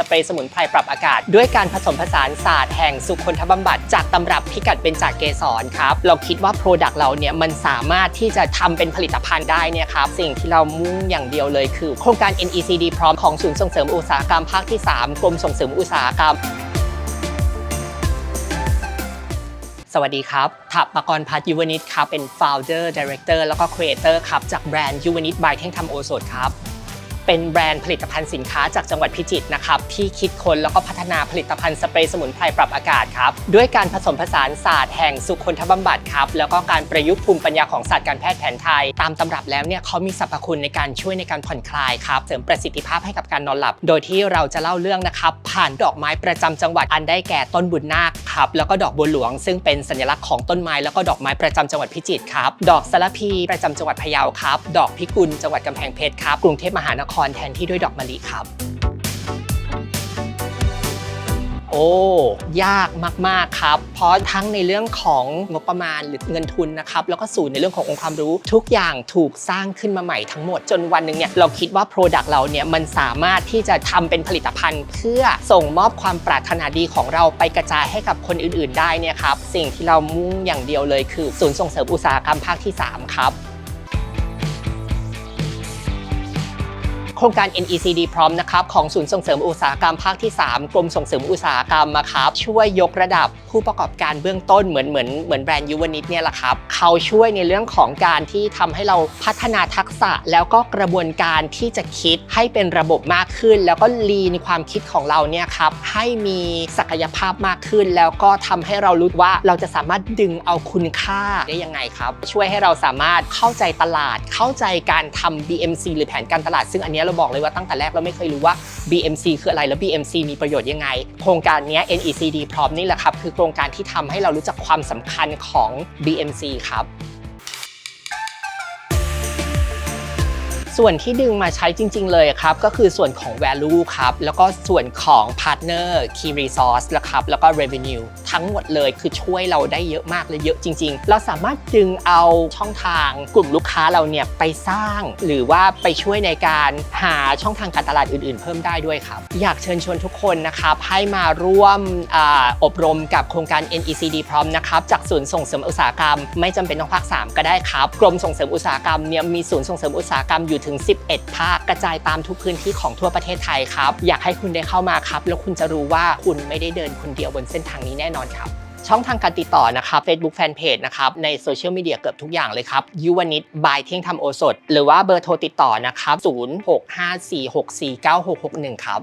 สเปรย์สมุนไพรปรับอากาศ ด้วยการผสมผสานศาสตร์แห่งสุคนทบำบัดจากตำรับพิกัดเบญจเกสรครับเราคิดว่าโปรดักต์เราเนี่ยมันสามารถที่จะทำเป็นผลิตภัณฑ์ได้เนี่ยครับสิ่งที่เรามุ่งอย่างเดียวเลยคือ โครงการ NECD พร้อมของศูนย์ส่งเสริมอุตสาหกรรมภาคที่ 3 กรมส่งเสริมอุตสาหกรรมสวัสดีครับถับปกรณ์พัฒยูวนิตครับเป็น founder director แล้วก็ creator ครับจากแบรนด์ยูวนิต by เท่งทำโอโซดครับ เป็นแบรนด์ผลิตภัณฑ์สินค้าจากจังหวัดพิจิตรนะครับที่คิดค้นแล้วก็พัฒนาผลิตภัณฑ์สเปรย์สมุนไพรปรับอากาศครับด้วยการผสมผสานศาสตร์แห่งสุคนทบำบัดครับแล้วก็การประยุกต์ภูมิปัญญาของศาสตร์การแพทย์แผนไทย ตามตำรับแล้วเนี่ยเขามีสรรพคุณในการช่วยในการผ่อนคลายครับเสริมประสิทธิภาพให้กับการนอนหลับ โดยที่เราจะเล่าเรื่องนะครับผ่านดอกไม้ประจำจังหวัดอันได้แก่ต้นบุญนาค ครับแล้วก็ดอกบัวหลวง ซึ่งเป็นสัญลักษณ์ของต้นไม้แล้วก็ดอกไม้ประจำจังหวัดพิจิตรครับดอกสารพีประจำจังหวัดพะเยาครับดอกพิกุลจังหวัดกำแพงเพชรครับกรุงเทพมหานครแทนที่ด้วยดอกมะลิครับ โอ้ยากมาก ๆ ครับ เพราะทั้งในเรื่องของงบประมาณหรือเงินทุนนะครับ แล้วก็ศูนย์ในเรื่องขององค์ความรู้ ทุกอย่างถูกสร้างขึ้นมาใหม่ทั้งหมดจนวันหนึ่งเนี่ยเราคิดว่า Product เราเนี่ยมันสามารถที่จะทำเป็นผลิตภัณฑ์ เพื่อส่งมอบความปรารถนาดีของเราไปกระจายให้กับคนอื่น ๆ ได้เนี่ยครับสิ่งที่เรามุ่งอย่างเดียวเลยคือศูนย์ส่งเสริมอุตสาหกรรมภาคที่ 3 ครับ โครงการ NECD พร้อมนะครับของศูนย์ส่งเสริมอุตสาหกรรมภาคที่ 3 กรมส่งเสริมอุตสาหกรรมมาครับช่วยยกระดับผู้ประกอบการเบื้องต้นเหมือนเหมือนเหมือนแบรนด์ยูวนิตเนี่ยแหละครับเขาช่วยในเรื่องของการที่ทำให้เราพัฒนาทักษะแล้วก็กระบวนการที่จะคิดให้เป็นระบบมากขึ้น แล้วก็ลีในความคิดของเราเนี่ยครับให้มีศักยภาพมากขึ้น แล้วก็ทำให้เรารู้ว่าเราจะสามารถดึงเอาคุณค่าได้ยังไงครับ ช่วยให้เราสามารถเข้าใจตลาดเข้าใจการทำ BMC หรือแผนการตลาดซึ่งอันเนี้เราบอกเลยว่าตั้งแต่แรกเราไม่เคยรู้ว่า BMC คืออะไรแล้ว BMC มีประโยชน์ยังไง โครงการนี้ NECD พร้อมนี่แหละครับ คือโครงการที่ทำให้เรารู้จักความสำคัญของ BMC ครับ ส่วนที่ดึงมาใช้จริง ๆ เลยครับก็คือส่วนของ value ครับแล้วก็ส่วนของ partner key resource นะครับแล้วก็ revenue ทั้งหมดเลยคือช่วยเราได้เยอะมากเลยเยอะจริง ๆ เราสามารถดึงเอาช่องทางกลุ่มลูกค้าเราเนี่ยไปสร้าง หรือว่าไปช่วยในการหาช่องทางการตลาดอื่น ๆ เพิ่มได้ด้วยครับ อยากเชิญชวนทุกคนนะครับให้มาร่วมออบรมกับโครงการ NECD พร้อมนะครับจากศูนย์ส่งเสริมอุตสาหกรรม ไม่จำเป็นต้องภาค 3 ก็ได้ครับ กรมส่งเสริมอุตสาหกรรมเนี่ยมีศูนย์ส่งเสริมอุตสาหกรรมอยู่ถึง 11 ภาคกระจายตามทุกพื้นที่ของทั่วประเทศไทยครับ อยากให้คุณได้เข้ามาครับ แล้วคุณจะรู้ว่าคุณไม่ได้เดินคนเดียวบนเส้นทางนี้แน่นอนครับช่องทางการติดต่อนะครับ Facebook Fanpage นะครับ ในโซเชียลมีเดียเกือบทุกอย่างเลยครับยูวานิตบายเที่ยงทำโอสด หรือว่าเบอร์โทรติดต่อนะครับ 0654649661 ครับ